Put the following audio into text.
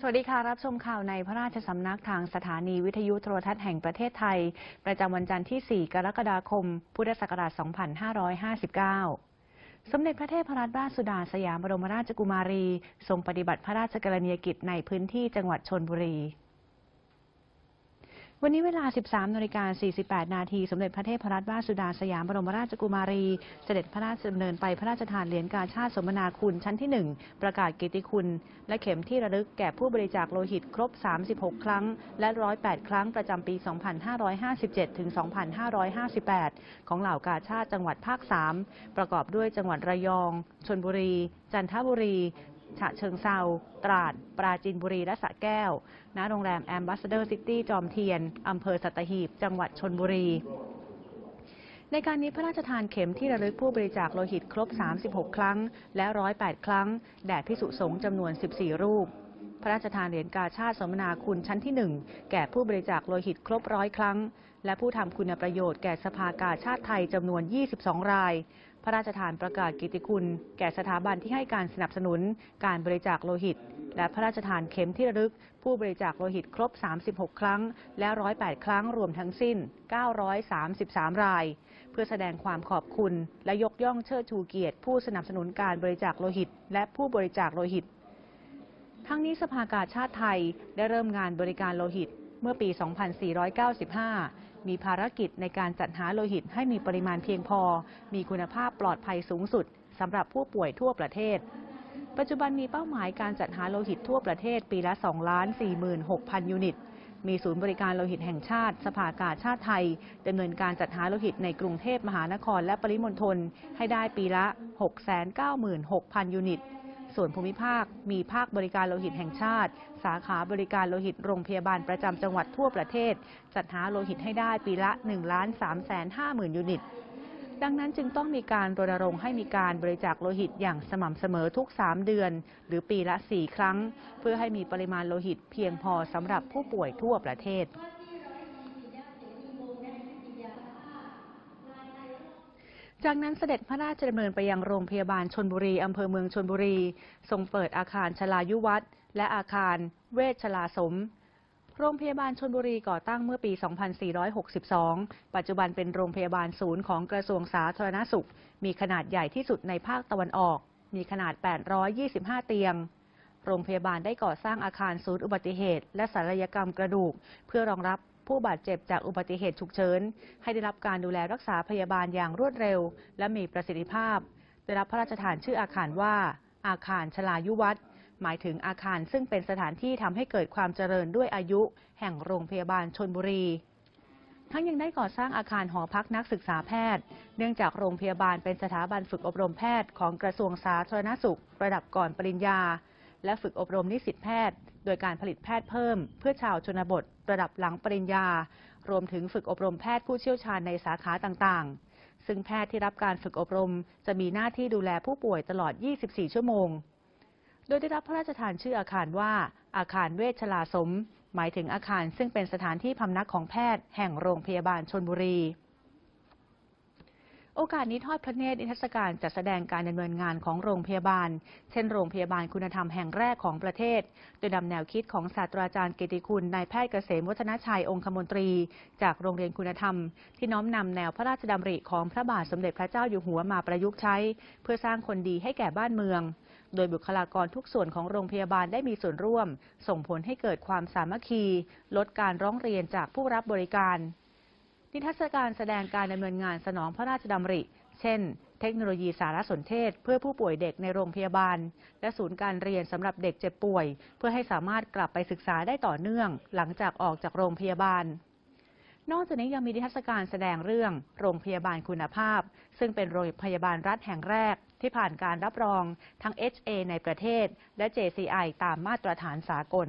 สวัสดีค่ะ รับชมข่าวในพระราชสำนักทางสถานีวิทยุโทรทัศน์แห่งประเทศไทย ประจำวันจันทร์ที่ 4 กรกฎาคม พุทธศักราช 2559 สมเด็จพระเทพรัตนราชสุดาสยามบรมราชกุมารี ทรงปฏิบัติพระราชกรณียกิจในพื้นที่จังหวัดชนบุรี วันนี้เวลา 13นาฬิกา48 นาที สมเด็จพระเทพรัตนราชสุดาสยามบรมราชกุมารี เสด็จพระราชดำเนินไปพระราชทานเหรียญกาชาติสมนาคุณชั้นที่ 1 ประกาศกียรติคุณ และเข็มที่ระลึกแก่ผู้บริจาคโลหิตครบ 36 ครั้ง และ 108 ครั้งประจำปี 2557 ถึง 2558 ของเหล่ากาชาติจังหวัดภาค 3 ประกอบด้วยจังหวัดระยอง ชนบุรี จันทบุรี ฉะเชิงเซา ตราด ปราจีนบุรี และสระแก้ว ณ โรงแรมแอมบ s สเดอร์ซิตี้จอมเทียน อำเภอสัตหีบ จังหวัดชนบุรี ในการนี้พระราชทานเข็มที่ระลึกผู้บริจาคโลหิตครบ 36 ครั้ง และ 108 ครั้ง แด่พิสุสงฆ์จำนวน 14 รูปพระราชทานเหรียญกาชาติสมนาคุณชั้นที่1แก่ผู้บริจาคโลหิตครบร้อยครั้ง และผู้ทำคุณประโยชน์แก่สภากาชาติไทยจำนวน 22 ราย ระราชทานประกาศกิตติคุณ แก่สถาบันที่ให้การสนับสนุน การบริจาคโลหิต และพระราชทานเข็มที่ระลึก ผู้บริจาคโลหิตครบ 36 ครั้ง และ 108 ครั้งรวมทั้งสิ้น 933 ราย เพื่อแสดงความขอบคุณ และยกย่องเชิดชูเกียรติ ผู้สนับสนุนการบริจาคโลหิต และผู้บริจาคโลหิต ทั้งนี้สภากาชาติไทยได้เริ่มงานบริการโลหิตเมื่อปี 2495 มีภารกิจในการจัดหาโลหิตให้มีปริมาณเพียงพอ มีคุณภาพปลอดภัยสูงสุดสำหรับผู้ป่วยทั่วประเทศ ปัจจุบันมีเป้าหมายการจัดหาโลหิตทั่วประเทศปีละ 2 ล้าน 46,000 ยูนิต มีศูนย์บริการโลหิตแห่งชาติ สภากาชาติไทยดำเนินการจัดหาโลหิตในกรุงเทพมหานครและปริมณฑลให้ได้ปีละ 696,000 ยูนิต ส่วนภูมิภาค มีภาคบริการโลหิตแห่งชาติ สาขาบริการโลหิตโรงพยาบาลประจำจังหวัดทั่วประเทศ จัดหาโลหิตให้ได้ปีละ1ล้าน3แสน5หมื่นยูนิต ดังนั้นจึงต้องมีการรณรงค์ให้มีการบริจาคโลหิตอย่างสม่ำเสมอทุก 3 เดือน หรือปีละ 4 ครั้ง เพื่อให้มีปริมาณโลหิตเพียงพอสำหรับผู้ป่วยทั่วประเทศ จากนั้นเสด็จพระราชดำเนินไปยังโรงพยาบาลชนบุรี อำเภอเมืองชนบุรี ทรงเปิดอาคารชลายุวัฒน์และอาคารเวชชลาสม โรงพยาบาลชนบุรีก่อตั้งเมื่อปี 2462 ปัจจุบันเป็นโรงพยาบาลศูนย์ของกระทรวงสาธารณสุข มีขนาดใหญ่ที่สุดในภาคตะวันออก มีขนาด 825 เตียง โรงพยาบาลได้ก่อสร้างอาคารศูนย์อุบัติเหตุ และศัลยกรรมกระดูก เพื่อรองรับ ผู้บาดเจ็บจากอุบัติเหตุฉุกเฉินให้ได้รับการดูแลรักษาพยาบาลอย่างรวดเร็ว และมีประสิทธิภาพ ได้รับพระราชทานชื่ออาคารว่า อาคารชลายุวัฒน์หมายถึงอาคารซึ่งเป็นสถานที่ทำให้เกิดความเจริญด้วยอายุ แห่งโรงพยาบาลชนบุรี ทั้งยังได้ก่อสร้างอาคารหอพักนักศึกษาแพทย์ เนื่องจากโรงพยาบาลเป็นสถาบันฝึกอบรมแพทย์ของกระทรวงสาธารณสุข ระดับก่อนปริญญา และฝึกอบรมนิสิตแพทย์ โดยการผลิตแพทย์เพิ่ม เพื่อชาวชนบท ระดับหลังปริญญา รวมถึงฝึกอบรมแพทย์ผู้เชี่ยวชาญในสาขาต่างๆ ซึ่งแพทย์ที่รับการฝึกอบรม จะมีหน้าที่ดูแลผู้ป่วยตลอด 24 ชั่วโมง โดยได้รับพระราชทานชื่ออาคารว่า อาคารเวชชลาสม หมายถึงอาคารซึ่งเป็นสถานที่พำนักของแพทย์ แห่งโรงพยาบาลชนบุรี โอกาสนี้ทอดพระเนตรนิทรรศการจัดแสดงการดำเนินงานของโรงพยาบาล เช่นโรงพยาบาลคุณธรรมแห่งแรกของประเทศ โดยนำแนวคิดของศาสตราจารย์เกติคุณนายแพทย์เกษมวัฒนชัยองคมนตรี จากโรงเรียนคุณธรรม ที่น้อมนำแนวพระราชดำริของพระบาทสมเด็จพระเจ้าอยู่หัวมาประยุกต์ใช้ เพื่อสร้างคนดีให้แก่บ้านเมือง โดยบุคลากรทุกส่วนของโรงพยาบาลได้มีส่วนร่วม ส่งผลให้เกิดความสามัคคี ลดการร้องเรียนจากผู้รับบริการ นิทรรศการแสดงการดำเนินงานสนองพระราชดำริ เช่น เทคโนโลยีสารสนเทศ เพื่อผู้ป่วยเด็กในโรงพยาบาล และศูนย์การเรียนสำหรับเด็กเจ็บป่วย เพื่อให้สามารถกลับไปศึกษาได้ต่อเนื่อง หลังจากออกจากโรงพยาบาล นอกจากนี้ยังมีนิทรรศการแสดงเรื่อง โรงพยาบาลคุณภาพ ซึ่งเป็นโรงพยาบาลรัฐแห่งแรก ที่ผ่านการรับรองทั้ง HA ในประเทศ และ JCI ตามมาตรฐานสากล